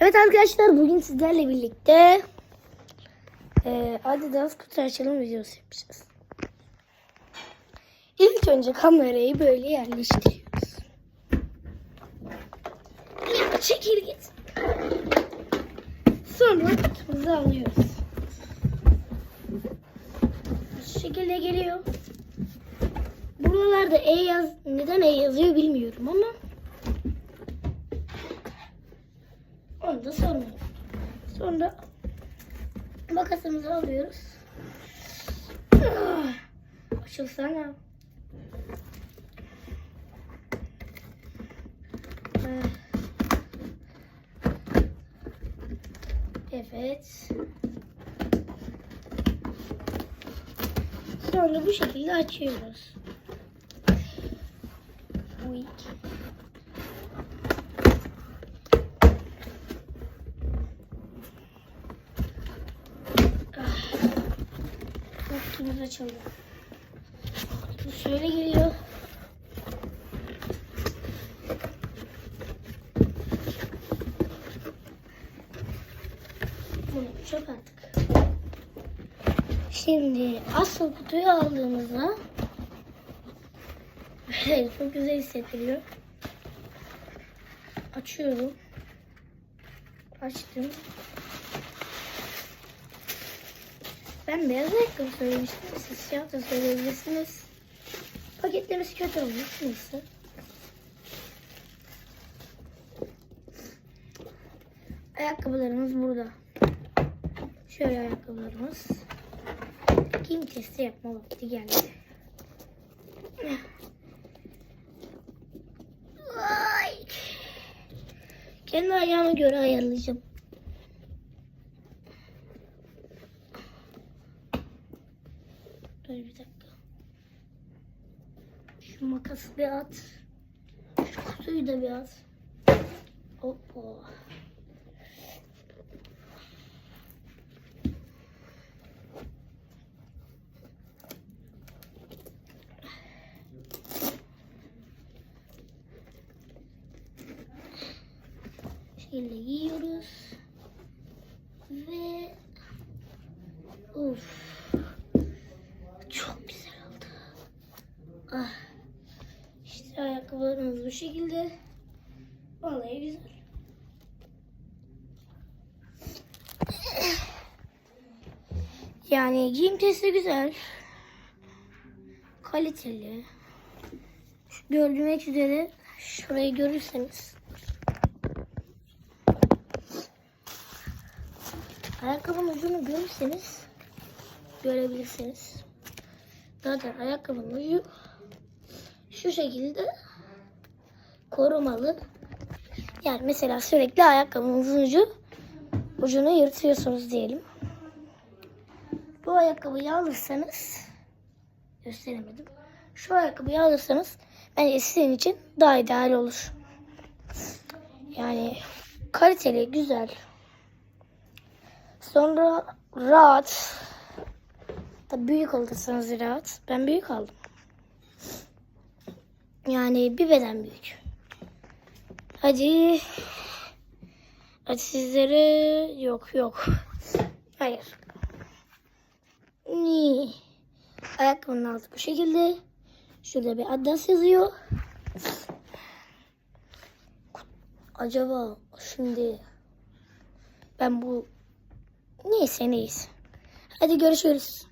Evet arkadaşlar bugün sizlerle birlikte e, Adidas kutu açılım videosu yapacağız. İlk önce kamerayı böyle yerleştiriyoruz. Çekil git. Sonra kutumuzu alıyoruz. Şu şekilde geliyor. Buralarda E yaz neden E yazıyor bilmiyorum ama onu da sormayalım. Sonra makasımızı alıyoruz. Açılsana. Evet. Sonra bu şekilde açıyoruz. Week. Kutumuz açıldı. Bu şöyle geliyor. Bunu çöp attık. Şimdi asıl kutuyu aldığımızda çok güzel hissettiriyor. Açıyorum. Açtım. Ben beyaz ayakkabı söylemiştim. Siz siyah da söyleyebilirsiniz. Paketlemesi kötü olmuş. Neyse. Ayakkabılarımız burada. Şöyle ayakkabılarımız. Giyim testi yapma vakti geldi. Kendi ayağıma göre ayarlayacağım. Dur bir dakika. Şu makası bir at. Şu kutuyu da bir at. Hoppa. Şöyle giyiyoruz. Ve Uf. Çok güzel oldu. Ah. Ayakkabılarımız bu şekilde. Vallahi güzel. Yani giyim testi güzel. Kaliteli. Gördüğünüz üzere şurayı görürseniz Ayakkabının ucunu görürseniz görebilirsiniz. Zaten ayakkabının ucu şu şekilde korumalı. Yani mesela sürekli ayakkabınızın ucu ucunu yırtıyorsunuz diyelim. Bu ayakkabıyı alırsanız gösteremedim. Şu ayakkabıyı alırsanız bence sizin için daha ideal olur. Yani kaliteli, güzel. Sonra rahat. Tabii büyük alırsanız rahat. Ben büyük aldım. Yani bir beden büyük. Hadi. Hadi sizlere yok yok. Hayır. Ni. Ayakkabının altı bu şekilde. Şurada bir Adidas yazıyor. Acaba şimdi ben bu Neyse neyse. Hadi görüşürüz.